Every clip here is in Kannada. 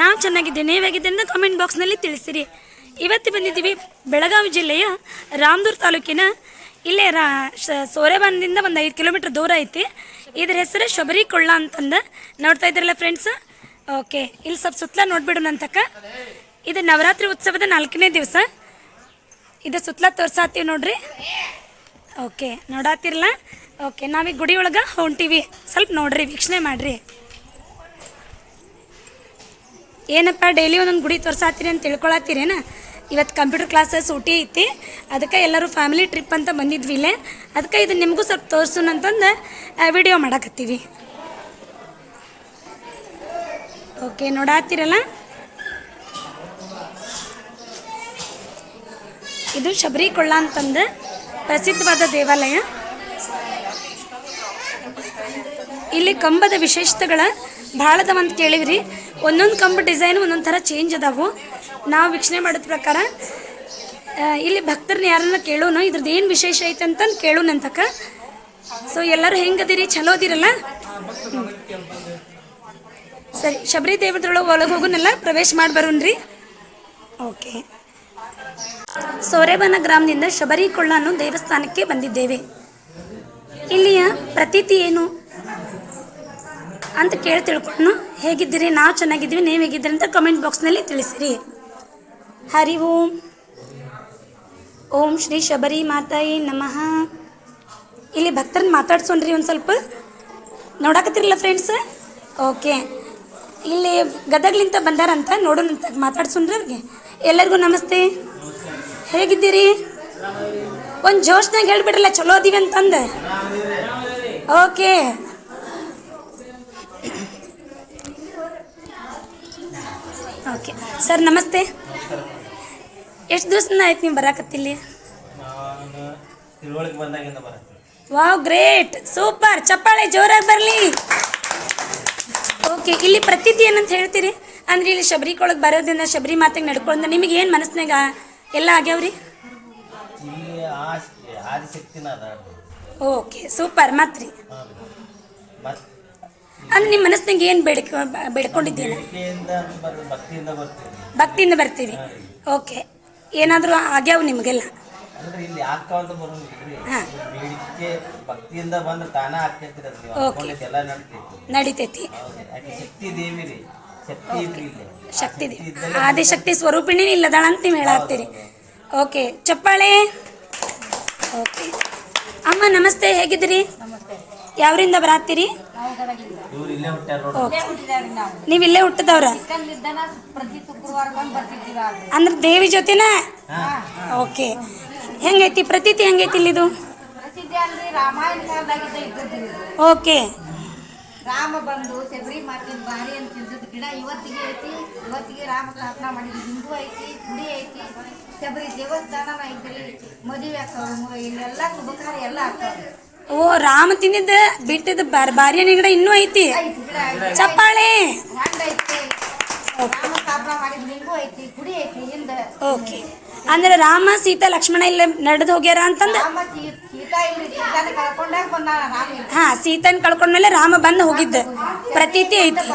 ನಾವು ಚೆನ್ನಾಗಿದ್ದೇನೆ ನೀವಾಗಿದೆ ಅಂತ ಕಾಮೆಂಟ್ ಬಾಕ್ಸ್ನಲ್ಲಿ ತಿಳಿಸಿರಿ. ಇವತ್ತು ಬಂದಿದ್ದೀವಿ ಬೆಳಗಾವಿ ಜಿಲ್ಲೆಯ ರಾಮದೂರ್ ತಾಲೂಕಿನ ಇಲ್ಲೇ ರಾ ಸೋರೆಬಾನದಿಂದ ಒಂದು ಐದು ಕಿಲೋಮೀಟ್ರ್ ದೂರ ಐತಿ. ಇದ್ರ ಹೆಸರು ಶಬರಿ ಕೊಳ್ಳ ಅಂತಂದು ನೋಡ್ತಾ ಇದ್ರಲ್ಲ ಫ್ರೆಂಡ್ಸ್ ಓಕೆ ಇಲ್ಲಿ ಸ್ವಲ್ಪ ಸುತ್ತಲ ನೋಡ್ಬಿಡೋಣ ಇದು ನವರಾತ್ರಿ ಉತ್ಸವದ ನಾಲ್ಕನೇ ದಿವಸ. ಇದು ಸುತ್ತಲ ತೋರ್ಸಾತೀವಿ ನೋಡ್ರಿ. ಓಕೆ ನೋಡಾತಿರಲ್ಲ ಓಕೆ ನಾವೀಗ ಗುಡಿ ಒಳಗೆ ಹೊಂಟೀವಿ ಸ್ವಲ್ಪ ನೋಡ್ರಿ, ವೀಕ್ಷಣೆ ಮಾಡ್ರಿ. ಏನಪ್ಪ ಡೈಲಿ ಒಂದೊಂದು ಗುಡಿ ತೋರ್ಸಾತ್ತೀರಿ ಅಂತ ತಿಳ್ಕೊಳತ್ತೀರೇನ? ಇವತ್ತು ಕಂಪ್ಯೂಟರ್ ಕ್ಲಾಸಸ್ ಊಟಿ ಐತಿ. ಅದಕ್ಕೆ ಎಲ್ಲರೂ ಫ್ಯಾಮಿಲಿ ಟ್ರಿಪ್ ಅಂತ ಬಂದಿದ್ವಿ ಇಲ್ಲೇ. ಅದಕ್ಕೆ ಇದು ನಿಮಗೂ ಸ್ವಲ್ಪ ತೋರಿಸೋಣ ಅಂತಂದು ವಿಡಿಯೋ ಮಾಡಕತ್ತೀವಿ. ಓಕೆ ನೋಡಾತ್ತೀರಲ್ಲ? ಇದು ಶಬರಿ ಕೊಳ್ಳ ಅಂತಂದು ಪ್ರಸಿದ್ಧವಾದ ದೇವಾಲಯ. ಇಲ್ಲಿ ಕಂಬದ ವಿಶೇಷತೆಗಳ ಭಾಳದವಂತ ಕೇಳಿವ್ರಿ. ಒಂದೊಂದು ಕಂಬ ಡಿಸೈನ್ ಒಂದೊಂದು ಥರ ಚೇಂಜ್ ಅದಾವು. ನಾವು ವೀಕ್ಷಣೆ ಮಾಡಿದ ಪ್ರಕಾರ ಇಲ್ಲಿ ಭಕ್ತರನ್ನ ಯಾರನ್ನ ಕೇಳೋಣ ಇದ್ರದ್ದು ಏನು ವಿಶೇಷ ಐತೆ ಅಂತಂದು ಕೇಳೋಣ ಅಂತಕ್ಕ. ಸೊ ಎಲ್ಲರೂ ಹೆಂಗದಿರಿ? ಚಲೋ ಅದಿರಲ್ಲ? ಸರಿ ಶಬರಿ ದೇವದ್ರೊಳಗೆ ಒಳಗೆ ಹೋಗೋನೆಲ್ಲ ಪ್ರವೇಶ ಮಾಡಿ ಬರೋನ್ರಿ ಓಕೆ ಸೋರೆಬನ ಗ್ರಾಮದಿಂದ ಶಬರಿ ಕೊಳ್ಳ ಅನ್ನೋ ದೇವಸ್ಥಾನಕ್ಕೆ ಬಂದಿದ್ದೇವೆ. ಇಲ್ಲಿಯ ಪ್ರತೀತಿ ಏನು? ಅಂತ ಕೇಳಿ ತಿಳ್ಕೊಂಡು, ಹೇಗಿದ್ದೀರಿ? ನಾವು ಚೆನ್ನಾಗಿದ್ದೀವಿ, ನೀವು ಹೇಗಿದ್ದೀರಿ ಅಂತ ಕಮೆಂಟ್ ಬಾಕ್ಸ್ನಲ್ಲಿ ತಿಳಿಸಿರಿ. ಹರಿ ಓಂ. ಓಂ ಶ್ರೀ ಶಬರಿ ಮಾತಾಯಿ ನಮಃ. ಇಲ್ಲಿ ಭಕ್ತರನ್ನ ಮಾತಾಡ್ಸೋಣ್ರಿ ಒಂದು ಸ್ವಲ್ಪ. ನೋಡಕತ್ತಿರಲ್ಲ ಫ್ರೆಂಡ್ಸ್ ಓಕೆ ಇಲ್ಲಿ ಗದಗ್ಲಿಂತ ಬಂದಾರಂತ ನೋಡೋಣಂತ ಮಾತಾಡ್ಸೋಣ್ರಿ ಅವ್ರಿಗೆ. ಎಲ್ಲರಿಗೂ ನಮಸ್ತೆ. ಹೇಗಿದ್ದೀರಿ? ಒಂದು ಜೋಶ್ನಾಗ ಹೇಳ್ಬಿಡ್ರಲ್ಲ, ಚಲೋ ಅದೀವಿ ಅಂತಂದು. ಓಕೆ ಓಕೆ ಸರ್ ನಮಸ್ತೆ. ಎಷ್ಟು ದಿವಸದಿಂದ ಆಯ್ತು ನೀವು ಬರಾಕತ್ತಿಲ್ಲಿ? ವಾವ್ ಗ್ರೇಟ್ ಸೂಪರ್ ಚಪ್ಪಾಳೆ ಜೋರಾಗಿ ಬರಲಿ. ಓಕೆ ಇಲ್ಲಿ ಪ್ರತೀತಿ ಏನಂತ ಹೇಳ್ತೀರಿ? ಅಂದ್ರೆ ಇಲ್ಲಿ ಶಬರಿ ಕೊಳಗೆ ಬರೋದ್ರಿಂದ ಶಬರಿ ಮಾತಿಗೆ ನಡ್ಕೊಂಡು ನಿಮಗೆ ಏನು ಮನಸ್ಸಿನಾಗ ಎಲ್ಲ ಆಗ್ಯಾವ್ರಿ? ಓಕೆ ಸೂಪರ್ ಮತ್ರಿ? ಅಂದ್ರೆ ನಿಮ್ಮ ಮನಸ್ಸಿನಾಗ ಏನು ಬೇಡ್ಕ ಬೇಡ್ಕೊಂಡಿದ್ದೀನ ಭಕ್ತಿಯಿಂದ ಬರ್ತೀವಿ. ಓಕೆ. ಏನಾದರೂ ಆಗ್ಯಾವ ನಿಮಗೆಲ್ಲ? ನಡ್ತೈತಿ. ಶಕ್ತಿ ಆದಿಶಕ್ತಿ ಸ್ವರೂಪಿಣಿ ಇಲ್ಲದಾಳ ಅಂತ ನೀವು ಹೇಳಾಕ್ತೀರಿ. ಓಕೆ. ಚಪ್ಪಾಳೆ? ಓಕೆ. ಅಮ್ಮ ನಮಸ್ತೆ. ಹೇಗಿದ್ದೀರಿ? ಯಾವ್ರಿಂದ ಬರಾತ್ತೀರಿ ಇಲ್ಲೇ ಹುಟ್ಟ್ಯಾರ ನೋಡ್ರಿ. ಓಕೆ. ನೀವು. ಇಲ್ಲೇ ಹುಟ್ಟದವ್ರ? ಪ್ರತಿ ಶುಕ್ರವಾರ ಬಂದು ಬರ್ತಿದ್ದೀವಿ ಆದ್ರೆ. ಅಂದ್ರೆ ದೇವಿ ಜೊತೆನ? ಹಾ. ಓಕೆ. ಹೆಂಗೈತಿ ಪ್ರತೀತಿ ಹೆಂಗೈತಿ ಇಲ್ಲಿದು? ಪ್ರಸಿದ್ಧಿ ಅಲ್ಲಿ ರಾಮಾಯಣ ಕಾಲದಾಗಿದ್ದ ಇದ್ದದ್ದು ಇದು. ಓಕೆ. ರಾಮ ಬಂದು ಶಬರಿ ಮಾತಿನ ಬಾರಿ ಅಂತ ಗಿಡ ಇವತ್ತಿಗೆ ಐತಿ ಇವತ್ತಿಗೆ ರಾಮ ಸ್ಥಾಪನಾ ಮಾಡಿದ ಹಿಂದೂ ಐತಿ ಗುಡಿ ಐತಿ ಶಬರಿ ದೇವಸ್ಥಾನ ಐತಿ ಮದುವೆ ಆಗ್ತಾವ ಇಲ್ಲೆಲ್ಲ ಶುಭ ಕಾರ್ಯ ಎಲ್ಲ ಆಗ್ತಾವ. ಓ, ರಾಮ ತಿಂದಿದ್ದ, ಬಿಟ್ಟಿದ್ದ ಬಾರ್ ನಿಗಡ ಗಿಡ ಇನ್ನೂ ಐತಿ. ಚಪ್ಪಾಳೆ. ಓಕೆ. ಅಂದ್ರೆ ರಾಮ, ಸೀತಾ, ಲಕ್ಷ್ಮಣ ಇಲ್ಲ ನಡೆದು ಹೋಗ್ಯಾರ ಅಂತಂದ? ಹಾ, ಸೀತನ್ ಕಳ್ಕೊಂಡ್ಮೇಲೆ ರಾಮ ಬಂದು ಹೋಗಿದ್ದ. ಪ್ರತೀತಿ ಐತಿ.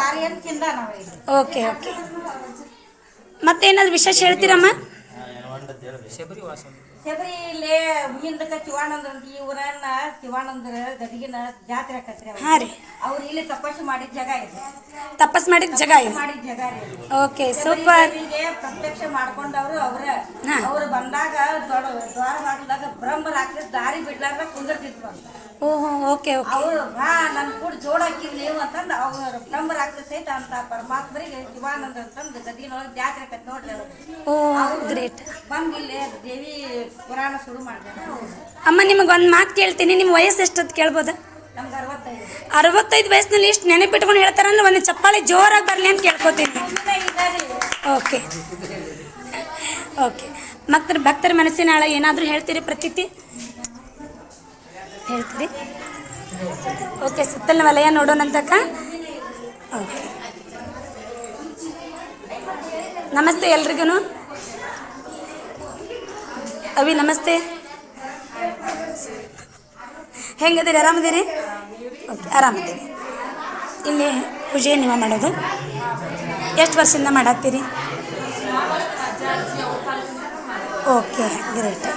Okay okay. ಮತ್ತೇನಾದ್ರು ವಿಶೇಷ ಹೇಳ್ತೀರಮ್ಮ? ಶಬರಿ ಇಲ್ಲೇ ಹಿಂದಕ್ಕ ಶಿವಾನಂದ್ರ ಅಂತ ಈ ಊರನ್ನ ಶಿವಾನಂದ್ರ ಗದಗಿನ ಜಾತ್ರೆ ಆಕತ್ರಿ ಹಾ ರೀ. ಅವ್ರು ಇಲ್ಲಿ ತಪಸ್ಸು ಮಾಡಿದ ಜಾಗ ಇದೆ. ತಪಸ್ ಮಾಡಿದ ಜಗ ಇದೆ. ಮಾಡಿದ ಜಾಗ ರೀ ಓಕೆ ಸೂಪರ್ ಪ್ರತ್ಯಕ್ಷ ಮಾಡ್ಕೊಂಡವ್ರು ಅವ್ರ. ಹಾ. ಅವ್ರು ಬಂದಾಗ ದೊಡ್ಡ ದ್ವಾರ ಬಾಗಿಲ್ದಾಗ ಬ್ರಹ್ಮ ರಾಕ್ಷಸ ದಾರಿ ಬಿಡ್ಲಾರ್ದ ಕುಂದಿರ್ತಿದ್ರು ಅಂತ ಓಹೋ ಓಕೆ ಓಕೆ ಅವ್ರು ಬಾ ನನ್ ಕೂಡ ಜೋಡ್ ಹಾಕಿರ್ ನೀವು ಅಂತಂದು ಅವ್ರು ಬ್ರಹ್ಮ ರಾಕ್ಷಸ ಸಹಿತ ಅಂತ ಪರಮಾತ್ಮರಿಗೆ ಶಿವಾನಂದ ಅಂತಂದು ಗದಗಿನೊಳಗೆ ಜಾತ್ರೆ ಆಕತ್ ನೋಡ್ರಿ ಅವ್ರು. ಓ ಗ್ರೇಟ್ ಬಂದ್ ಇಲ್ಲಿ ದೇವಿ ಪುರಾಣ ಶುರು ಮಾಡ್ತಾರೆ ಅಮ್ಮ ನಿಮಗೆ ಒಂದು ಮಾತು ಕೇಳ್ತೀನಿ. ನಿಮ್ಮ ವಯಸ್ಸು ಎಷ್ಟೊತ್ತು ಕೇಳ್ಬೋದಾ? ನಮ್ಗೆ ಅರವತ್ತೈದು. ಅರವತ್ತೈದು ವಯಸ್ಸಿನಲ್ಲಿ ಇಷ್ಟು ನೆನಪಿಟ್ಕೊಂಡು ಹೇಳ್ತಾರಂದ್ರೆ ಒಂದು ಚಪ್ಪಾಳೆ ಜೋರಾಗಿ ಬರಲಿ ಅಂತ ಕೇಳ್ಕೊತೀನಿ. ಓಕೆ. ಓಕೆ. ಭಕ್ತರ ಭಕ್ತರ ಮನಸ್ಸಿನ ಆಳ ಏನಾದರೂ ಹೇಳ್ತೀರಿ ಪ್ರತೀತಿ? ಹೇಳ್ತೀರಿ? ಓಕೆ ಸುತ್ತಲಿನ ವಲಯ ನೋಡೋಣಂತಕ್ಕ ಓಕೆ. ನಮಸ್ತೆ ಎಲ್ರಿಗೂ ಅವಿ, ನಮಸ್ತೆ. ಹೆಂಗದಿರಿ, ಆರಾಮದಿರಿ? ಓಕೆ ಆರಾಮದಿರಿ. ಇಲ್ಲಿ ಪೂಜೆ ನೀವು ಮಾಡೋದು. ಎಷ್ಟು ವರ್ಷದಿಂದ ಮಾಡತ್ತೀರಿ? ಓಕೆ ಗ್ರೇಟ್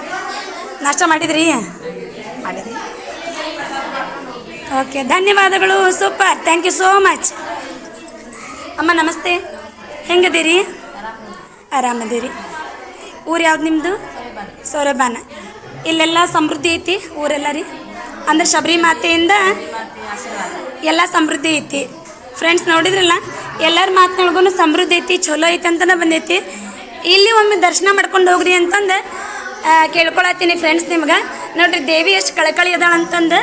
ನಾಷ್ಟ ಮಾಡಿದ್ರಿ? ಮಾಡಿದ್ರಿ. ಓಕೆ ಧನ್ಯವಾದಗಳು super thank you so much ಅಮ್ಮ, ನಮಸ್ತೆ. ಹೆಂಗದೀರಿ? ಆರಾಮದೀರಿ. ಊರು ಯಾವ್ದು ನಿಮ್ಮದು ಸೌರಭಾನ. ಇಲ್ಲೆಲ್ಲ ಸಮೃದ್ಧಿ ಐತಿ ಊರೆಲ್ಲ ರೀ? ಅಂದ್ರೆ ಶಬರಿ ಮಾತೆಯಿಂದ ಎಲ್ಲ ಸಮೃದ್ಧಿ ಐತಿ. ಫ್ರೆಂಡ್ಸ್ ನೋಡಿದ್ರಲ್ಲ, ಎಲ್ಲರ ಮಾತಿನೊಳಗೂ ಸಮೃದ್ಧಿ ಐತಿ ಚಲೋ ಐತಿ ಅಂತಲೇ ಬಂದೈತಿ. ಇಲ್ಲಿ ಒಮ್ಮೆ ದರ್ಶನ ಮಾಡ್ಕೊಂಡು ಹೋಗ್ರಿ ಅಂತಂದು ಕೇಳ್ಕೊಳತ್ತೀನಿ ಫ್ರೆಂಡ್ಸ್ ನಿಮ್ಗೆ. ನೋಡ್ರಿ, ದೇವಿ ಎಷ್ಟು ಕಳಕಳಿ ಅದಾಳ ಅಂತಂದು.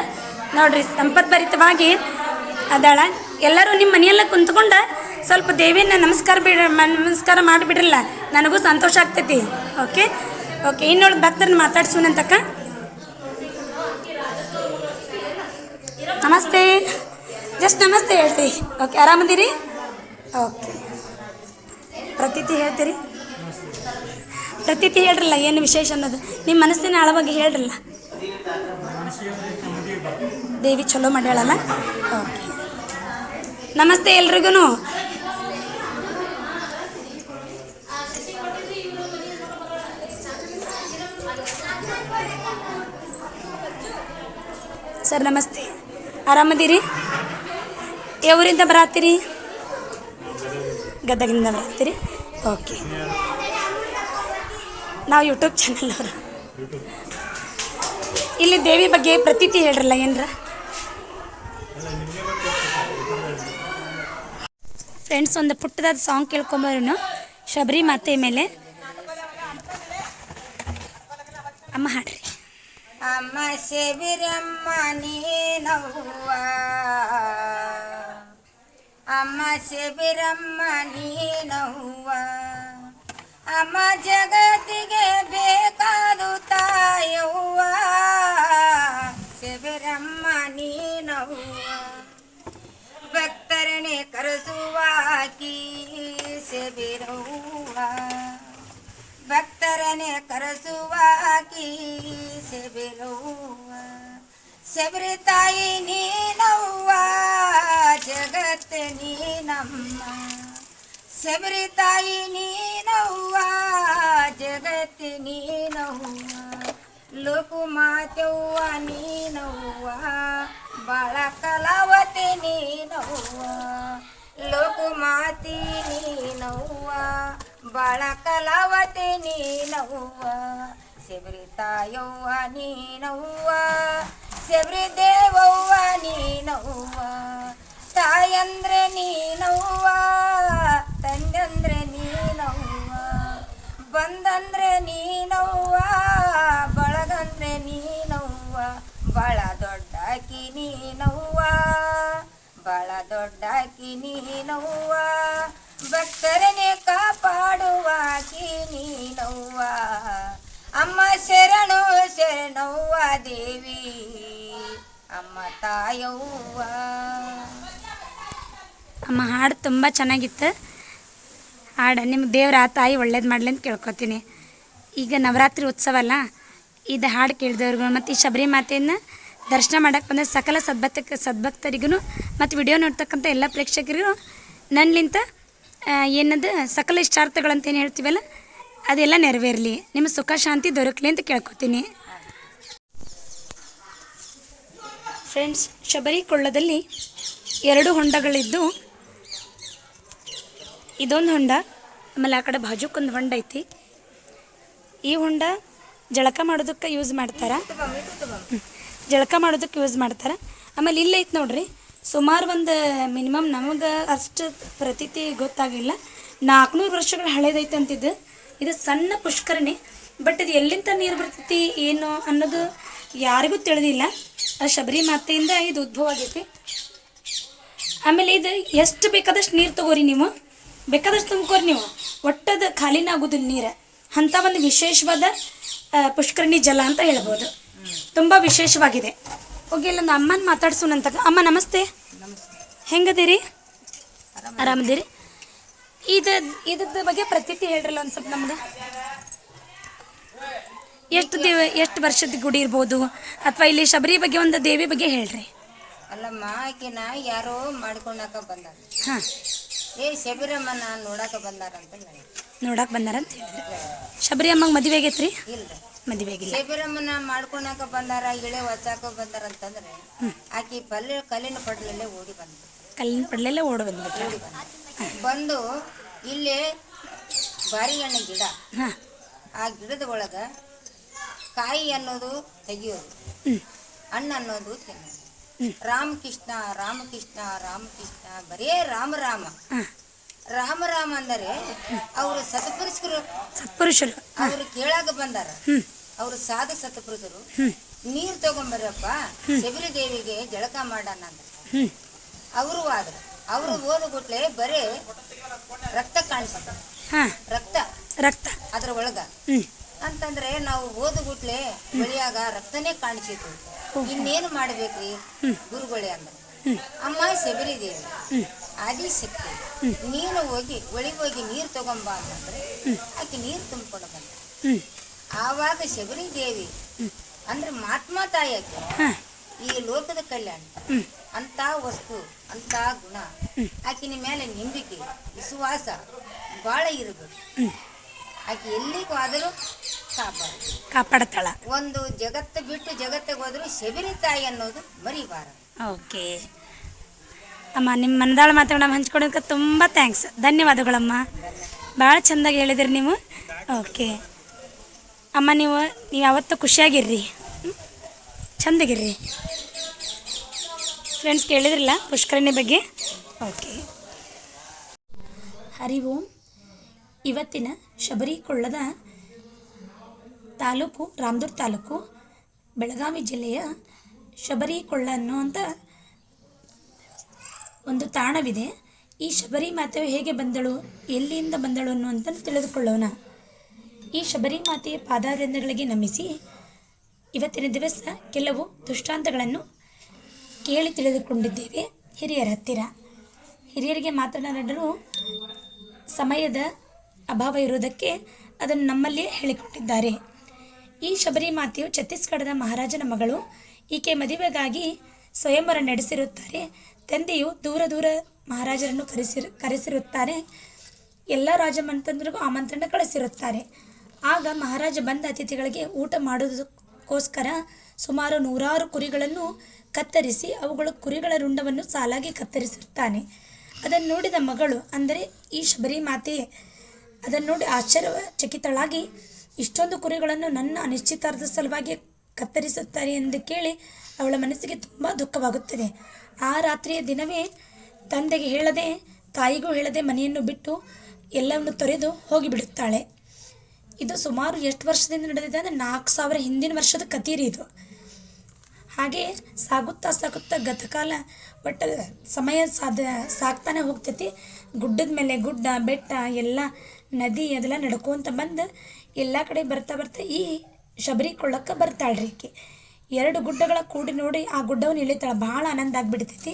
ನೋಡ್ರಿ, ಸಂಪತ್ಭರಿತವಾಗಿ ಅದಾಳ. ಎಲ್ಲರೂ ನಿಮ್ಮ ಮನೆಯೆಲ್ಲ ಕುಂತ್ಕೊಂಡು ಸ್ವಲ್ಪ ದೇವಿನ ನಮಸ್ಕಾರ ಬಿಡ, ನಮಸ್ಕಾರ ಮಾಡಿಬಿಡ್ರಲ್ಲ, ನನಗೂ ಸಂತೋಷ ಆಗ್ತೈತಿ. ಓಕೆ ಓಕೆ ಇನ್ನೊಳಗೆ ಭಕ್ತರನ್ನ ಮಾತಾಡ್ಸೋಣಂತಕ್ಕ ನಮಸ್ತೆ. ಜಸ್ಟ್ ನಮಸ್ತೆ ಹೇಳ್ತೀವಿ ಓಕೆ, ಆರಾಮದಿರಿ? ಓಕೆ. ಪ್ರತೀತಿ ಹೇಳ್ತೀರಿ? ಪ್ರತೀತಿ ಹೇಳ್ರಲ್ಲ, ಏನು ವಿಶೇಷ ಅನ್ನೋದು. ನಿಮ್ಮ ಮನಸ್ಸಿನ ಆಳವಾಗಿ ಹೇಳ್ರಲ್ಲ. ದೇವಿ ಚಲೋ ಮಾಡ್ಯಾಳಲ್ಲ? ಓಕೆ. ನಮಸ್ತೆ ಎಲ್ರಿಗೂ ಸರ್, ನಮಸ್ತೆ. ಆರಾಮದಿರಿ? ಯಾವೂರಿಂದ ಬರತ್ತೀರಿ ಗದಗಿಂದ ಬರತ್ತೀರಿ ಓಕೆ. ನಾವು ಯೂಟ್ಯೂಬ್ ಚಾನಲ್ ಅವರು. ಇಲ್ಲಿ ದೇವಿ ಬಗ್ಗೆ ಪ್ರತೀತಿ ಹೇಳ್ರಲ್ಲ, ಏನ್ರ? ಫ್ರೆಂಡ್ಸ್ ಒಂದು ಪುಟ್ಟದಾದ ಸಾಂಗ್ ಕೇಳ್ಕೊಂಬರೋನು. ಶಬರಿ ಮಾತೆ ಮೇಲೆ ಅಮ್ಮ ಹಾಡ್ರಿ ಅಮ್ಮ ಶಬಿರಮ್ಮ ನೀನವ್ವ ಅಮ್ಮ ಶಬಿರಮ್ಮ ನೀನವ್ವ ಅಮ್ಮ ಜಗತ್ತಿಗೆ ಬೇಕಾದು ತಾಯವ್ವ ಶಬಿರಮ್ಮ ನೀನವ್ವ ಭಕ್ತರನೆ ಕರೆಸುವಾಕಿ ಶಬಿರವ್ವ ಭಕ್ತರನೆ ಕರೆಸುವಾಕಿ ಶಬಿರವ್ವ ಶಬರಿ ತಾಯಿ ನೀನವ್ವ, ಜಗತ್ತ ನೀನಮ್ಮ. ಶಬರಿ ತಾಯಿ ನೀನವ್ವ, ಜಗತ್ತಿ ನೀನವ್ವ. ಲೋಕು ಮಾತವ್ವ ನೀನವ್ವ, ಬಾಳ ಕಲಾವತಿ ನೀನವ್ವ. ಲೋಕು ಮಾತಿ ನೀನವ್ವ. ಬಾಳ ಕಲಾವತಿ ನೀನವ್ವ. ಶಬರಿ ತಾಯವ್ವ ನೀನವ್ವ. ಶಬರಿ ದೇವವ್ವ ನೀನವ್ವ. ತಾಯಂದ್ರೆ ನೀನವ್ವ, ತಂದಂದ್ರೆ ನೀನವ್ವ. ಬಂದಂದ್ರೆ ನೀನವ್ವ, ಬಳಗಂದ್ರೆ ನೀನವ್ವ. ಬಾಳ ದೊಡ್ಡಾಕಿ ನೀನವ್ವ. ಬಾಳ ದೊಡ್ಡಾಕಿ ನೀನವ್ವ. ಭಕ್ತರನೆ ಕಾಪಾಡುವಾಕಿ ನೀನವ್ವ ಅಮ್ಮ ಶರಣು, ಶರಣವ್ವ ದೇವಿ. ಅಮ್ಮ ತಾಯವ್ವ. ಅಮ್ಮ ಹಾಡು ತುಂಬ ಚೆನ್ನಾಗಿತ್ತು. ಹಾಡು ನಿಮ್ಗೆ ದೇವ್ರ ಆ ತಾಯಿ ಒಳ್ಳೇದು ಮಾಡಲಿ ಅಂತ ಕೇಳ್ಕೊತೀನಿ. ಈಗ ನವರಾತ್ರಿ ಉತ್ಸವ ಅಲ್ಲ, ಇದು ಹಾಡು ಕೇಳಿದವ್ರಿಗೂ ಮತ್ತು ಈ ಶಬರಿ ಮಾತೆಯನ್ನು ದರ್ಶನ ಮಾಡಕ್ಕೆ ಬಂದ ಸಕಲ ಸದ್ಭಕ್ತ ಸದ್ಭಕ್ತರಿಗೂ ಮತ್ತು ವಿಡಿಯೋ ನೋಡ್ತಕ್ಕಂಥ ಎಲ್ಲ ಪ್ರೇಕ್ಷಕರಿಗೂ ನನ್ನಿಂದ ಏನದು? ಸಕಲ ಇಷ್ಟಾರ್ಥಗಳಂತ ಏನು ಹೇಳ್ತೀವಲ್ಲ? ಅದೆಲ್ಲ ನೆರವೇರಲಿ. ನಿಮ್ಮ ಸುಖ, ಶಾಂತಿ ದೊರಕಲಿ ಅಂತ ಕೇಳ್ಕೊತೀನಿ. ಫ್ರೆಂಡ್ಸ್ ಶಬರಿ ಕೊಳ್ಳದಲ್ಲಿ ಎರಡು ಹೊಂಡಗಳಿದ್ದು. ಇದೊಂದು ಹೊಂಡ, ಆಮೇಲೆ ಆ ಕಡೆ ಬಾಜುಕೊಂದು ಹೊಂಡ ಐತಿ. ಈ ಹೊಂಡ ಜಳಕ ಮಾಡೋದಕ್ಕೆ ಯೂಸ್ ಮಾಡ್ತಾರೆ. ಜಳಕ ಮಾಡೋದಕ್ಕೆ ಯೂಸ್ ಮಾಡ್ತಾರೆ. ಆಮೇಲೆ ಇಲ್ಲೈತೆ ನೋಡಿರಿ ನೋಡ್ರಿ. ಸುಮಾರು ಒಂದು ಮಿನಿಮಮ್ ನಮಗೆ ಅಷ್ಟು ಪ್ರತೀತಿ ಗೊತ್ತಾಗಿಲ್ಲ. ನಾಲ್ಕುನೂರು ವರ್ಷಗಳ ಹಳೇದೈತೆ ಅಂತಿದ್ದು. ಇದು ಸಣ್ಣ ಪುಷ್ಕರಣಿ. ಬಟ್ ಇದು ಎಲ್ಲಿಂದ ನೀರು ಬರ್ತೈತಿ ಏನು ಅನ್ನೋದು ಯಾರಿಗೂ ತಿಳಿದಿಲ್ಲ. ಅದು ಶಬರಿ ಮಾತೆಯಿಂದ ಇದು ಉದ್ಭವ ಆಗೈತಿ. ಆಮೇಲೆ ಇದು ಎಷ್ಟು ಬೇಕಾದಷ್ಟು ನೀರು ತಗೋರಿ ನೀವು? ಬೇಕಾದಷ್ಟು ತುಂಬ್ಕೋರಿ ನೀವು. ಒಟ್ಟದ ಖಾಲಿನ ಆಗೋದಿಲ್ಲ ನೀರು. ಅಂಥ ಒಂದು ವಿಶೇಷವಾದ ಆ, ಪುಷ್ಕರಣಿ ಜಲ ಅಂತ ಹೇಳ್ಬೋದು. ತುಂಬ ವಿಶೇಷವಾಗಿದೆ. ಹೋಗಿ ಇಲ್ಲೊಂದು ಅಮ್ಮನ ಮಾತಾಡ್ಸೋಣಂತ ಅಮ್ಮ ನಮಸ್ತೆ. ಹೆಂಗದಿರಿ? ಆರಾಮದಿರಿ? ಇದ ಇದ್ರದ್ದು ಬಗ್ಗೆ ಪ್ರತೀತಿ ಹೇಳ್ರಲ್ಲ ಒಂದು ಸ್ವಲ್ಪ ನಮ್ಗೆ. ಎಷ್ಟು ದೇವ ಎಷ್ಟು ವರ್ಷದ ಗುಡಿ ಇರ್ಬೋದು? ಅಥವಾ ಇಲ್ಲಿ ಶಬರಿ ಬಗ್ಗೆ ಒಂದು ದೇವಿ ಬಗ್ಗೆ ಹೇಳ್ರಿ. ಅಲ್ಲಮ್ಮ ಆಕಿನ ಯಾರೋ ಮಾಡ್ಕೊಳಕ ಬಂದಾರ. ಹಾಂ. ಏ ಶಬರಿಯಮ್ಮನ ನೋಡಾಕ ಬಂದಾರಂತ ಹೇಳಿ ನೋಡಕ್ಕೆ ಬಂದಾರ ಅಂತ ಹೇಳಿದ್ರು. ಶಬರಿ ಅಮ್ಮಂಗೆ ಮದುವೆ ಆಗೈತ್ರಿ? ಇಲ್ರಿ. ಮದುವೆ ಶಿಬಿರಮ್ಮನ ಮಾಡ್ಕೊಳಕ ಬಂದಾರ ಇಳೆ ಹೊಚ್ಚಾಕ ಬಂದಾರ ಅಂತಂದ್ರೆ ಆಕಿ ಪಲ್ಲೆ ಕಲ್ಲಿನ ಪಡ್ಲಲ್ಲೇ ಓಡಿ ಬಂದ್ರು ಕಲ್ಲಿನ ಪಡ್ಲಲ್ಲೇ ಓಡಿ ಬಂದ್ಬಿಟ್ರು ಬಂದು ಇಲ್ಲಿ ಬಂದು ಎಣ್ಣೆ ಗಿಡ. ಆ ಗಿಡದ ಒಳಗ ಕಾಯಿ ಅನ್ನೋದು ತೆಗಿಯೋದು. ಅಣ್ಣ ಹಣ್ಣು ಅನ್ನೋದು ತಿನ್ನೋದು. ರಾಮಕೃಷ್ಣ ರಾಮಕೃಷ್ಣ ರಾಮಕೃಷ್ಣ ಬರೇ ರಾಮ ರಾಮ. ರಾಮ ರಾಮ ಅಂದರೆ ಅವರು ಸತ್ಪುರುಷರು. ಸತ್ಪುರುಷರು. ಅವರು ಕೇಳಾಕ ಬಂದಾರ. ಅವರು ಸಾಧು ಸತ್ಪುರುಷರು. ನೀರ್ ತಗೊಂಬರಪ್ಪ ಶಬರಿ ದೇವಿಗೆ ಜಳಕ ಮಾಡಣ ಅಂತ. ಅವರು ಆದ್ರೆ ಅವರು ಓದುಗುಟ್ಲೆ ಬರೇ ರಕ್ತ ಕಾಣಿಸಿದ್ರು ಹಾಂ. ರಕ್ತ. ರಕ್ತ. ಅದ್ರ ಒಳಗ. ಅಂತಂದ್ರೆ ನಾವು ಓದುಗುಟ್ಲೆ ಬಳಿಯಾಗ ರಕ್ತನೇ ಕಾಣಿಸಿತು ಇನ್ನೇನು ಮಾಡ್ಬೇಕ್ರಿ? ಗುರುಗಳೇ ಅಂದ್ರೆ. ಅಮ್ಮ ಶಬರಿ ದೇವಿ ಆದಿ ಸಿಕ್ತಿ ನೀನು ಹೋಗಿ ಒಳಗೆ ಹೋಗಿ ನೀರು ತಗೊಂಬ ಅಂತಂದ್ರೆ ಆಕೆ ನೀರು ತುಂಬಿಕೊಂಡು ಬಂದ. ಆವಾಗ ಶಬರಿ ದೇವಿ ಅಂದ್ರೆ ಮಹಾತ್ಮ ತಾಯಿ ಆಕೆ ಈ ಲೋಕದ ಕಲ್ಯಾಣ ಅಂತ ವಸ್ತು ಅಂತ ಗುಣ ಆಕಿನ ಮೇಲೆ ನಂಬಿಕೆ ವಿಶ್ವಾಸ ಬಹಳ ಇರಬೇಕು ಆಕೆ ಎಲ್ಲಿಗೂ ಆದರೂ ಕಾಪಾಡ. ಕಾಪಾಡ್ತಾಳ. ಒಂದು ಜಗತ್ತು ಬಿಟ್ಟು ಜಗತ್ತಿಗೆ ಹೋದರೂ ಶಬರಿ ತಾಯಿ ಅನ್ನೋದು ಮರಿಬಾರ ಓಕೆ. ಅಮ್ಮ ನಿಮ್ಮ ಮನದಾಳ ಮಾತುಗಳನ್ನ ಹಂಚ್ಕೊಡೋದಕ್ಕೆ ತುಂಬ ಥ್ಯಾಂಕ್ಸ್ ಧನ್ಯವಾದಗಳಮ್ಮ. ಭಾಳ ಚೆಂದಾಗಿ ಹೇಳಿದ್ರಿ ನೀವು. ಓಕೆ. ಅಮ್ಮ, ನೀವು ನೀವು ಯಾವತ್ತೂ ಖುಷಿಯಾಗಿರ್ರಿ? ಚಂದಾಗಿರ್ರಿ. ಫ್ರೆಂಡ್ಸ್ ಕೇಳಿದ್ರಲ್ಲ ಪುಷ್ಕರಣಿ ಬಗ್ಗೆ? ಓಕೆ ಹರಿ ಓಂ ಇವತ್ತಿನ ಶಬರಿಕೊಳ್ಳದ ತಾಲೂಕು, ರಾಮದುರ್ ತಾಲೂಕು, ಬೆಳಗಾವಿ ಜಿಲ್ಲೆಯ ಶಬರಿಕೊಳ್ಳ ಅನ್ನುವಂಥ ಒಂದು ತಾಣವಿದೆ. ಈ ಶಬರಿ ಮಾತೆಯು ಹೇಗೆ ಬಂದಳು, ಎಲ್ಲಿಂದ ಬಂದಳು ಅನ್ನುವಂಥ ತಿಳಿದುಕೊಳ್ಳೋಣ. ಈ ಶಬರಿಮಾತೆಯ ಪಾದಾರಂಧಗಳಿಗೆ ನಮಿಸಿ ಇವತ್ತಿನ ದಿವಸ ಕೆಲವು ದುಷ್ಟಾಂತಗಳನ್ನು ಕೇಳಿ ತಿಳಿದುಕೊಂಡಿದ್ದೇವೆ. ಹಿರಿಯರ ಹತ್ತಿರ. ಹಿರಿಯರಿಗೆ ಮಾತನಾಡಲು ಸಮಯದ ಅಭಾವ ಇರುವುದಕ್ಕೆ ಅದನ್ನು ನಮ್ಮಲ್ಲಿಯೇ ಹೇಳಿಕೊಟ್ಟಿದ್ದಾರೆ. ಈ ಶಬರಿಮಾತೆಯು ಛತ್ತೀಸ್ಗಢದ ಮಹಾರಾಜನ ಮಗಳು. ಈಕೆ ಮದುವೆಗಾಗಿ ಸ್ವಯಂವರ ನಡೆಸಿರುತ್ತಾರೆ. ತಂದೆಯು ದೂರ ದೂರ ಮಹಾರಾಜರನ್ನು ಕರೆಸಿರು, ಕರೆಸಿರುತ್ತಾರೆ. ಎಲ್ಲ ರಾಜಮಂತ್ರಿಗಳಿಗೂ ಆಮಂತ್ರಣ ಕಳಿಸಿರುತ್ತಾರೆ. ಆಗ ಮಹಾರಾಜ ಬಂದ ಅತಿಥಿಗಳಿಗೆ ಊಟ ಮಾಡುವುದಕ್ಕೋಸ್ಕರ ಸುಮಾರು ನೂರಾರು ಕುರಿಗಳನ್ನು ಕತ್ತರಿಸಿ ಅವುಗಳ ಕುರಿಗಳ ರುಂಡವನ್ನು ಸಾಲಾಗಿ ಕತ್ತರಿಸುತ್ತಾನೆ. ಅದನ್ನು ನೋಡಿದ ಮಗಳು, ಅಂದರೆ ಈ ಶಬರಿ ಮಾತೆ ಅದನ್ನು ನೋಡಿ ಆಶ್ಚರ್ಯಚಕಿತಳಾಗಿ, ಇಷ್ಟೊಂದು ಕುರಿಗಳನ್ನು ನನ್ನ ಅನಿಶ್ಚಿತಾರ್ಥ ಸಲುವಾಗಿ ಕತ್ತರಿಸುತ್ತಾರೆ ಎಂದು ಕೇಳಿ ಅವಳ ಮನಸ್ಸಿಗೆ ತುಂಬ ದುಃಖವಾಗುತ್ತದೆ. ಆ ರಾತ್ರಿಯ ದಿನವೇ ತಂದೆಗೆ ಹೇಳದೆ, ತಾಯಿಗೂ ಹೇಳದೆ ಮನೆಯನ್ನು ಬಿಟ್ಟು ಎಲ್ಲವನ್ನು ತೊರೆದು ಹೋಗಿಬಿಡುತ್ತಾಳೆ. ಇದು ಸುಮಾರು ಎಷ್ಟು ವರ್ಷದಿಂದ ನಡೆದಿದೆ ಅಂದರೆ ನಾಲ್ಕು ಸಾವಿರ ಹಿಂದಿನ ವರ್ಷದ ಕತೀರಿ ಇದು. ಹಾಗೆ ಸಾಗುತ್ತಾ ಸಾಗುತ್ತಾ ಗತಕಾಲ ಒಟ್ಟು ಸಮಯ ಸಾಧ ಸಾಕ್ತಾನೆ ಹೋಗ್ತೈತಿ. ಗುಡ್ಡದ ಮೇಲೆ ಗುಡ್ಡ, ಬೆಟ್ಟ, ಎಲ್ಲ ನದಿ ಅದೆಲ್ಲ ನಡ್ಕೊಂತ ಬಂದು ಎಲ್ಲ ಕಡೆ ಬರ್ತಾ ಬರ್ತಾ ಈ ಶಬರಿ ಕೊಳ್ಳಕ್ಕೆ ಬರ್ತಾಳ್ರಿ ಈಕೆ. ಎರಡು ಗುಡ್ಡಗಳ ಕೂಡಿ ನೋಡಿ ಆ ಗುಡ್ಡವನ್ನು ಇಳಿತಾಳೆ. ಭಾಳ ಆನಂದ ಆಗಿಬಿಡ್ತೈತಿ.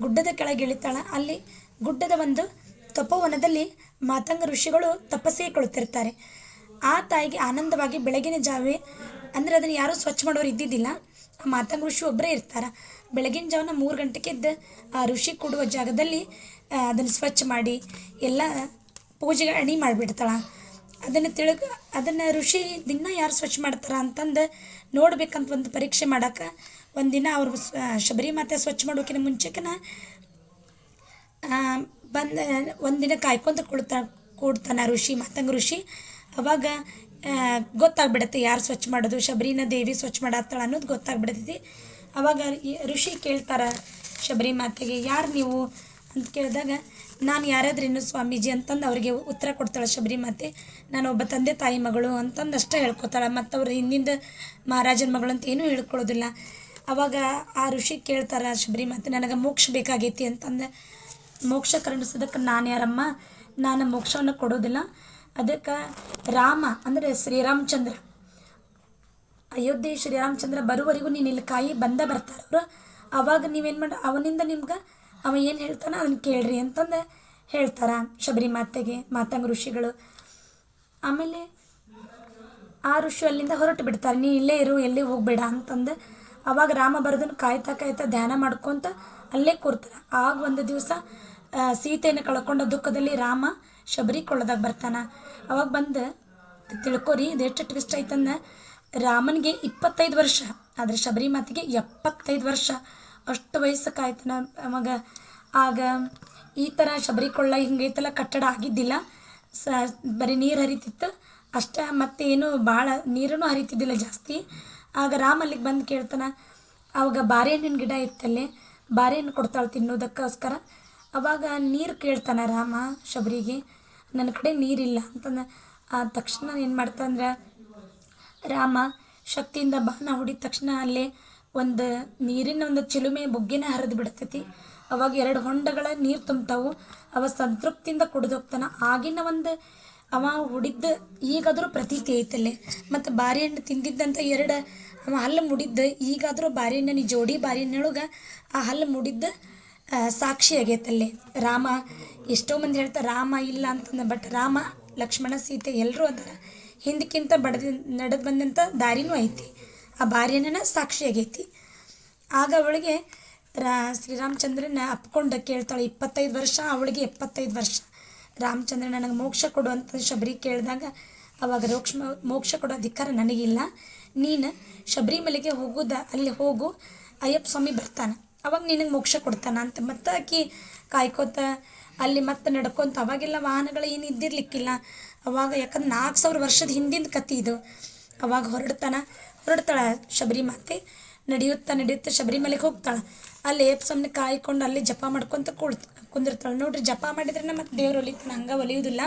ಗುಡ್ಡದ ಕೆಳಗೆ ಇಳಿತಾಳೆ. ಅಲ್ಲಿ ಗುಡ್ಡದ ಒಂದು ತಪೋವನದಲ್ಲಿ ಮಾತಂಗ ಋಷಿಗಳು ತಪಸ್ಸಿಗೆ ಕುಳಿತಿರ್ತಾರೆ ಆ ತಾಯಿಗೆ ಆನಂದವಾಗಿ ಬೆಳಗಿನ ಜಾವೆ, ಅಂದರೆ ಅದನ್ನು ಯಾರೂ ಸ್ವಚ್ಛ ಮಾಡೋರು ಇದ್ದಿದ್ದಿಲ್ಲ. ಆ ಮಾತಂಗ ಋಷಿ ಒಬ್ಬರೇ ಇರ್ತಾರೆ. ಬೆಳಗಿನ ಜಾವನ ಮೂರು ಗಂಟೆಗೆ ಎದ್ದು ಆ ಋಷಿ ಕೊಡುವ ಜಾಗದಲ್ಲಿ ಅದನ್ನು ಸ್ವಚ್ಛ ಮಾಡಿ ಎಲ್ಲ ಪೂಜೆಗೆ ಅಣಿ ಮಾಡಿಬಿಡ್ತಾಳೆ. ಅದನ್ನು ತಿಳ್ಕ ಅದನ್ನು ಋಷಿ ದಿನ ಯಾರು ಸ್ವಚ್ಛ ಮಾಡ್ತಾರ ಅಂತಂದು ನೋಡ್ಬೇಕಂತ ಒಂದು ಪರೀಕ್ಷೆ ಮಾಡೋಕೆ ಒಂದಿನ ಅವ್ರು ಶಬರಿ ಮಾತೆ ಸ್ವಚ್ಛ ಮಾಡೋಕ್ಕಿಂತ ಮುಂಚೆಕನ ಬಂದು, ಒಂದಿನ ಕಾಯ್ಕೊಂತ ಕೊಡ್ತಾ ಕೊಡ್ತಾನೆ ಋಷಿ, ಮಾತಂಗ ಋಷಿ. ಅವಾಗ ಗೊತ್ತಾಗ್ಬಿಡತ್ತೆ ಯಾರು ಸ್ವಚ್ಛ ಮಾಡೋದು, ಶಬರಿನ ದೇವಿ ಸ್ವಚ್ಛ ಮಾಡತ್ತಾಳ ಅನ್ನೋದು ಗೊತ್ತಾಗ್ಬಿಡ್ತೈತಿ. ಅವಾಗ ಋಷಿ ಕೇಳ್ತಾರ ಶಬರಿ ಮಾತೆಗೆ, ಯಾರು ನೀವು? ಅಂತ ಕೇಳಿದಾಗ, ನಾನು ಯಾರಾದ್ರೇನು ಸ್ವಾಮೀಜಿ ಅಂತಂದು ಅವರಿಗೆ ಉತ್ತರ ಕೊಡ್ತಾಳೆ ಶಬರಿ ಮಾತೆ. ನಾನು ಒಬ್ಬ ತಂದೆ ತಾಯಿ ಮಗಳು ಅಂತಂದು ಅಷ್ಟೇ ಹೇಳ್ಕೊತಾಳೆ. ಮತ್ತು ಅವ್ರ ಹಿಂದಿಂದ ಮಹಾರಾಜನ ಮಗಳು ಅಂತ ಏನೂ ಹೇಳ್ಕೊಳ್ಳೋದಿಲ್ಲ ಅವಾಗ ಆ ಋಷಿ ಕೇಳ್ತಾರ ಶಬರಿ ಮಾತೆ, ನನಗೆ ಮೋಕ್ಷ ಬೇಕಾಗೈತಿ ಅಂತಂದು. ಮೋಕ್ಷ ಕರುಣಿಸೋದಕ್ಕೆ ನಾನು ಯಾರಮ್ಮ? ನಾನು ಮೋಕ್ಷವನ್ನು ಕೊಡೋದಿಲ್ಲ. ಅದಕ್ಕೆ ರಾಮ, ಅಂದರೆ ಶ್ರೀರಾಮಚಂದ್ರ. ಅಯೋಧ್ಯೆ ಶ್ರೀರಾಮಚಂದ್ರ ಬರುವರೆಗೂ ನೀನು ಇಲ್ಲಿ ಕಾಯಿ ಬಂದ ಬರ್ತಾರೆ ಅವರು. ಅವಾಗ ನೀವೇನು ಮಾಡಿ, ಅವನಿಂದ ನಿಮ್ಗೆ ಅವ ಏನು ಹೇಳ್ತಾನೆ ಅದನ್ನು ಕೇಳ್ರಿ ಅಂತಂದು ಹೇಳ್ತಾರ ಶಬರಿ ಮಾತೆಗೆ ಮಾತಂಗ ಋಷಿಗಳು. ಆಮೇಲೆ ಆ ಋಷಿ ಅಲ್ಲಿಂದ ಹೊರಟು ಬಿಡ್ತಾರೆ, ನೀ ಇಲ್ಲೇ ಇರು, ಎಲ್ಲಿ ಹೋಗ್ಬೇಡ ಅಂತಂದು. ಅವಾಗ ರಾಮ ಬರೋದನ್ನು ಕಾಯ್ತಾ ಕಾಯ್ತಾ ಧ್ಯಾನ ಮಾಡ್ಕೊತ ಅಲ್ಲೇ ಕೂರ್ತಾರೆ ಆಗ ಒಂದು ದಿವಸ ಸೀತೆಯನ್ನು ಕಳ್ಕೊಂಡ ದುಃಖದಲ್ಲಿ ರಾಮ ಶಬರಿ ಕೊಳ್ಳದಾಗ ಬರ್ತಾನ. ಅವಾಗ ಬಂದು, ತಿಳ್ಕೊರಿ ಇದೆಷ್ಟು ಟ್ವಿಸ್ಟ್ ಐತಂದ ರಾಮನಿಗೆ ಇಪ್ಪತ್ತೈದು ವರ್ಷ, ಆದರೆ ಶಬರಿ ಮಾತಿಗೆ ಎಪ್ಪತ್ತೈದು ವರ್ಷ. ಅಷ್ಟು ವಯಸ್ಸಕ್ಕೆ ಆಯ್ತನ ಅವಾಗ ಆಗ ಈ ಥರ ಶಬರಿ ಕೊಳ್ಳ ಹಿಂಗೈತಲ್ಲ, ಕಟ್ಟಡ ಆಗಿದ್ದಿಲ್ಲ. ಸ, ಬರೀ ನೀರು ಹರಿತಿತ್ತು. ಅಷ್ಟೇ, ಮತ್ತೇನು ಭಾಳ ನೀರನ್ನು ಹರಿತಿದ್ದಿಲ್ಲ ಜಾಸ್ತಿ. ಆಗ ರಾಮ ಅಲ್ಲಿಗೆ ಬಂದು ಕೇಳ್ತಾನ, ಅವಾಗ ಬಾರೆಹಣ್ಣಿನ ಗಿಡ ಇತ್ತಲ್ಲಿ, ಬಾರೆಹಣ್ಣು ಕೊಡ್ತಾಳೆ ತಿನ್ನೋದಕ್ಕೋಸ್ಕರ. ಅವಾಗ ನೀರು ಕೇಳ್ತಾನೆ ರಾಮ ಶಬರಿಗೆ. ನನ್ನ ಕಡೆ ನೀರಿಲ್ಲ ಅಂತಂದ. ಆ ತಕ್ಷಣ ಏನು ಮಾಡ್ತಾನಂದ್ರೆ ರಾಮ ಶಕ್ತಿಯಿಂದ ಬಾಣ ಹೊಡಿದ ತಕ್ಷಣ ಅಲ್ಲೇ ಒಂದು ನೀರಿನ ಒಂದು ಚಿಲುಮೆ ಬುಗ್ಗಿನ ಹರಿದು ಬಿಡ್ತೈತಿ. ಅವಾಗ ಎರಡು ಹೊಂಡಗಳ ನೀರು ತುಂಬ್ತಾವು. ಅವ ಸಂತೃಪ್ತಿಯಿಂದ ಕುಡಿದೋಗ್ತಾನ ಆಗಿನ ಒಂದು ಅವ ಹುಡಿದ್ದ ಈಗಾದರೂ ಪ್ರತೀತಿ ಐತಲ್ಲಿ. ಮತ್ತು ಬಾರಿ ಹಣ್ಣು ತಿಂದಿದ್ದಂಥ ಎರಡು ಅವ ಹಲ್ಲು ಮುಡಿದ್ದ ಈಗಾದರೂ ಬಾರಿ ಬಾರಿಹಣ್ಣು ಜೋಡಿ ಬಾರಿ ಹಣ್ಣೊಳಗೆ ಆ ಹಲ್ಲು ಮುಡಿದ್ದ ಸಾಕ್ಷಿ ಆಗೈತಲ್ಲಿ. ರಾಮ ಎಷ್ಟೋ ಮಂದಿ ಹೇಳ್ತಾರೆ, ರಾಮ ಇಲ್ಲ ಅಂತಂದ ಬಟ್ ರಾಮ, ಲಕ್ಷ್ಮಣ, ಸೀತೆ ಎಲ್ಲರೂ ಅದರ ಹಿಂದಕ್ಕಿಂತ ಬಡದ, ನಡೆದು ಬಂದಂಥ ದಾರಿನೂ ಐತಿ. ಆ ಭಾರ್ಯನ ಸಾಕ್ಷಿ ಆಗೈತಿ ಆಗ ಅವಳಿಗೆ ರಾ, ಶ್ರೀರಾಮಚಂದ್ರನ ಅಪ್ಕೊಂಡು ಕೇಳ್ತಾಳೆ, ಇಪ್ಪತ್ತೈದು ವರ್ಷ, ಅವಳಿಗೆ ಎಪ್ಪತ್ತೈದು ವರ್ಷ. ರಾಮಚಂದ್ರ ನನಗೆ ಮೋಕ್ಷ ಕೊಡು ಅಂತ ಶಬರಿ ಕೇಳಿದಾಗ, ಅವಾಗ ರೋಕ್ಷ ಮೋಕ್ಷ ಕೊಡೋ ಅಧಿಕಾರ ನನಗಿಲ್ಲ. ನೀನು ಶಬರಿಮಲೆಗೆ ಹೋಗೋದ, ಅಲ್ಲಿ ಹೋಗು, ಅಯ್ಯಪ್ಪ ಸ್ವಾಮಿ ಬರ್ತಾನೆ. ಅವಾಗ ನಿನಗೆ ಮೋಕ್ಷ ಕೊಡ್ತಾನ ಅಂತ ಮತ್ತೆ ಆಕಿ ಕಾಯ್ಕೋತ ಅಲ್ಲಿ ಮತ್ತೆ ನಡ್ಕೊಂತ, ಅವಾಗೆಲ್ಲ ವಾಹನಗಳು ಏನು ಇದ್ದಿರ್ಲಿಕ್ಕಿಲ್ಲ. ಅವಾಗ ಯಾಕಂದ್ರೆ ನಾಲ್ಕು ಸಾವಿರ ವರ್ಷದ ಹಿಂದಿನ ಕತೆ ಇದು. ಅವಾಗ ಹೊರಡ್ತಾನ, ಹೊರಡ್ತಾಳೆ ಶಬರಿ ಮಾತೆ ನಡೆಯುತ್ತಾ ನಡೆಯುತ್ತಾ ಶಬರಿಮಲೆಗೆ ಹೋಗ್ತಾಳೆ. ಅಲ್ಲಿ ಏಪ್ ಸಮ್ನೆ ಕಾಯ್ಕೊಂಡು ಅಲ್ಲಿ ಜಪ ಮಾಡ್ಕೊಂತ ಕುಳ್ ಕುಂದಿರ್ತಾಳೆ. ನೋಡ್ರಿ, ಜಪ ಮಾಡಿದ್ರೆ ನಮ್ಮ ದೇವ್ರು ಒಲಿತಾನೆ, ಹಂಗೆ ಒಲಿಯೋದಿಲ್ಲ.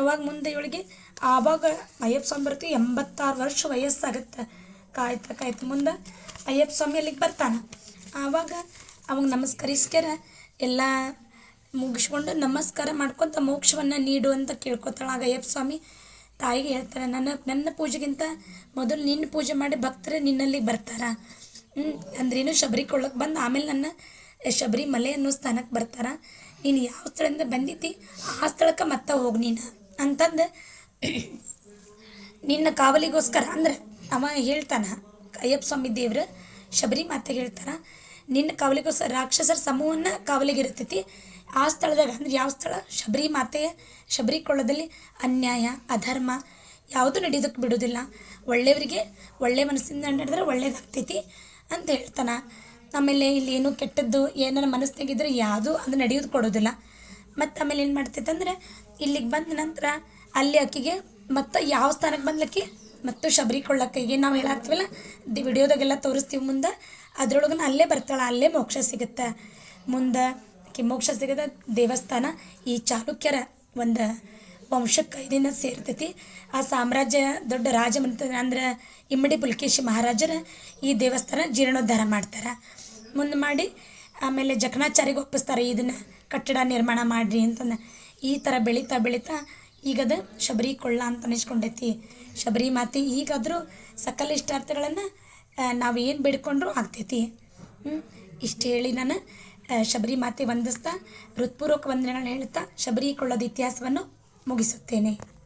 ಅವಾಗ ಮುಂದೆ ಇವಳಿಗೆ, ಆವಾಗ ಅಯ್ಯಪ್ಪ ಸ್ವಾಮಿ ಬರ್ತಿ ಎಂಬತ್ತಾರು ವರ್ಷ ವಯಸ್ಸಾಗುತ್ತೆ. ಕಾಯ್ತಾ ಕಾಯ್ತಾ ಮುಂದೆ ಅಯ್ಯಪ್ಪ ಸ್ವಾಮಿ ಅಲ್ಲಿಗೆ ಬರ್ತಾನೆ. ಆವಾಗ ಅವಾಗ ನಮಸ್ಕರಿಸ್ಕ್ಯಾರ, ಎಲ್ಲ ಮುಗಿಸ್ಕೊಂಡು ನಮಸ್ಕಾರ ಮಾಡ್ಕೊತ ಮೋಕ್ಷವನ್ನು ನೀಡು ಅಂತ ಕೇಳ್ಕೊತಾಳೆ. ಆಗ ಅಯ್ಯಪ್ಪ ಸ್ವಾಮಿ ತಾಯಿಗೆ ಹೇಳ್ತಾರೆ, ನನ್ನ ನನ್ನ ಪೂಜೆಗಿಂತ ಮೊದಲು ನಿನ್ನ ಪೂಜೆ ಮಾಡಿ ಭಕ್ತರು ನಿನ್ನಲ್ಲಿ ಬರ್ತಾರ. ಅಂದ್ರೇನು ಶಬರಿ ಕೊಳ್ಳಕ್ಕೆ ಬಂದು ಆಮೇಲೆ ನನ್ನ ಶಬರಿ ಮಲೆ ಅನ್ನೋ ಸ್ಥಾನಕ್ಕೆ ಬರ್ತಾರ. ನೀನು ಯಾವ ಸ್ಥಳದಿಂದ ಬಂದಿತಿ ಆ ಸ್ಥಳಕ್ಕೆ ಮತ್ತೆ ಹೋಗಿ ನೀನು. ಅಂತಂದು ನಿನ್ನ ಕಾವಲಿಗೋಸ್ಕರ, ಅಂದ್ರೆ ಅವ ಹೇಳ್ತಾನ, ಅಯ್ಯಪ್ಪ ಸ್ವಾಮಿ ದೇವ್ರು ಶಬರಿ ಮಾತೆಗೆ ಹೇಳ್ತಾರ, ನಿನ್ನ ಕಾವಲಿಗೋಸ್ಕರ ರಾಕ್ಷಸರ ಸಮೂಹನ ಕಾವಲಿಗಿರ್ತೈತಿ ಆ ಸ್ಥಳದಾಗ ಅಂದ್ರೆ ಯಾವ ಸ್ಥಳ? ಶಬರಿ ಮಾತೆಯ ಶಬರಿ ಕೊಳ್ಳದಲ್ಲಿ ಅನ್ಯಾಯ, ಅಧರ್ಮ ಯಾವುದು ನಡೆಯೋದಕ್ಕೆ ಬಿಡೋದಿಲ್ಲ. ಒಳ್ಳೆಯವರಿಗೆ ಒಳ್ಳೆ ಮನಸ್ಸಿಂದ ನಡೆದ್ರೆ ಒಳ್ಳೇದಾಗ್ತೈತಿ ಅಂತ ಹೇಳ್ತಾನೆ. ಆಮೇಲೆ ಇಲ್ಲಿ ಏನು ಕೆಟ್ಟದ್ದು, ಏನಾರ ಮನಸ್ಸಿನಾಗಿದ್ರೆ ಯಾವುದು ಅದು ನಡೆಯೋದು ಕೊಡೋದಿಲ್ಲ. ಮತ್ತು ಆಮೇಲೆ ಏನು ಮಾಡ್ತೈತೆ ಅಂದ್ರೆ ಇಲ್ಲಿಗೆ ಬಂದ ನಂತರ ಅಲ್ಲಿ ಆಕಿಗೆ ಮತ್ತು ಯಾವ ಸ್ಥಾನಕ್ಕೆ ಬಂದ್ಲಕ್ಕಿ? ಮತ್ತು ಶಬರಿ ಕೊಳ್ಳಕ್ಕಿಗೆ. ನಾವು ಹೇಳಾಕ್ತೀವಲ್ಲ, ದಿ ವಿಡಿಯೋದಾಗೆಲ್ಲ ತೋರಿಸ್ತೀವಿ ಮುಂದೆ. ಅದ್ರೊಳಗನ ಅಲ್ಲೇ ಬರ್ತಾಳೆ, ಅಲ್ಲೇ ಮೋಕ್ಷ ಸಿಗುತ್ತೆ. ಮುಂದೆ ಆಕಿ ಮೋಕ್ಷ ಸಿಗದ ದೇವಸ್ಥಾನ ಈ ಚಾಲುಕ್ಯರ ಒಂದು ವಂಶಕ್ಕೆ ಇದನ್ನ ಸೇರ್ತೈತಿ. ಆ ಸಾಮ್ರಾಜ್ಯ ದೊಡ್ಡ ರಾಜ ಅಂದ್ರೆ ಇಮ್ಮಡಿ ಪುಲಕೇಶಿ ಮಹಾರಾಜರ ಈ ದೇವಸ್ಥಾನ ಜೀರ್ಣೋದ್ಧಾರ ಮಾಡ್ತಾರೆ. ಮುಂದೆ ಮಾಡಿ ಆಮೇಲೆ ಜಕಣಾಚಾರಿಗೆ ಒಪ್ಪಿಸ್ತಾರೆ, ಇದನ್ನು ಕಟ್ಟಡ ನಿರ್ಮಾಣ ಮಾಡಿರಿ ಅಂತಂದು. ಈ ಥರ ಬೆಳೀತಾ ಬೆಳೀತಾ ಅದು ಶಬರಿ ಕೊಳ್ಳ ಅಂತ ಅನಿಸ್ಕೊಂಡೈತಿ. ಶಬರಿ ಮಾತಿ ಈಗಾದರೂ ಸಕಲ ಇಷ್ಟಾರ್ಥಗಳನ್ನು ನಾವು ಏನು ಬೇಡ್ಕೊಂಡ್ರೂ ಆಗ್ತೈತಿ. ಇಷ್ಟು ಹೇಳಿ ನಾನು. ಶಬರಿ ಮಾತೆ ವಂದಿಸ್ತಾ ಹೃತ್ಪೂರ್ವಕ ವಂದನೆಗಳನ್ನು ಹೇಳುತ್ತಾ ಶಬರಿ ಕೊಳ್ಳದ ಇತಿಹಾಸವನ್ನು ಮುಗಿಸುತ್ತೇನೆ.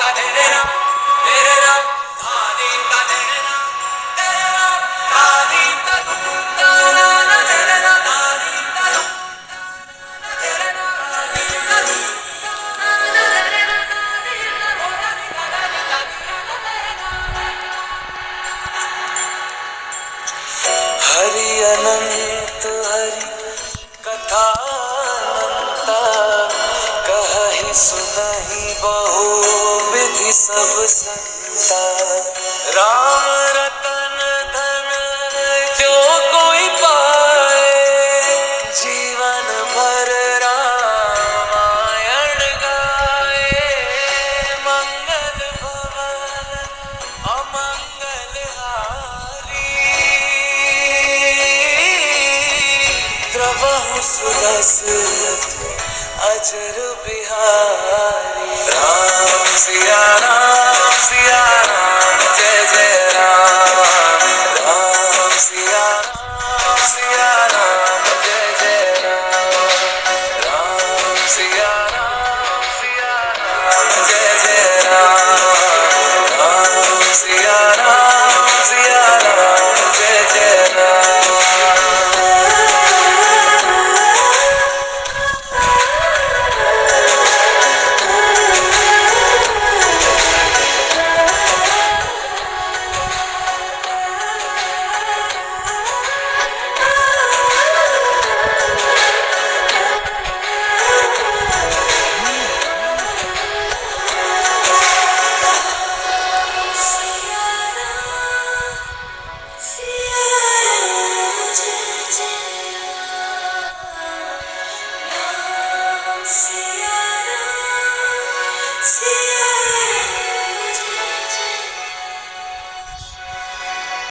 তাদের द्रवहु सुदशरथ अजर बिहारी राम सिया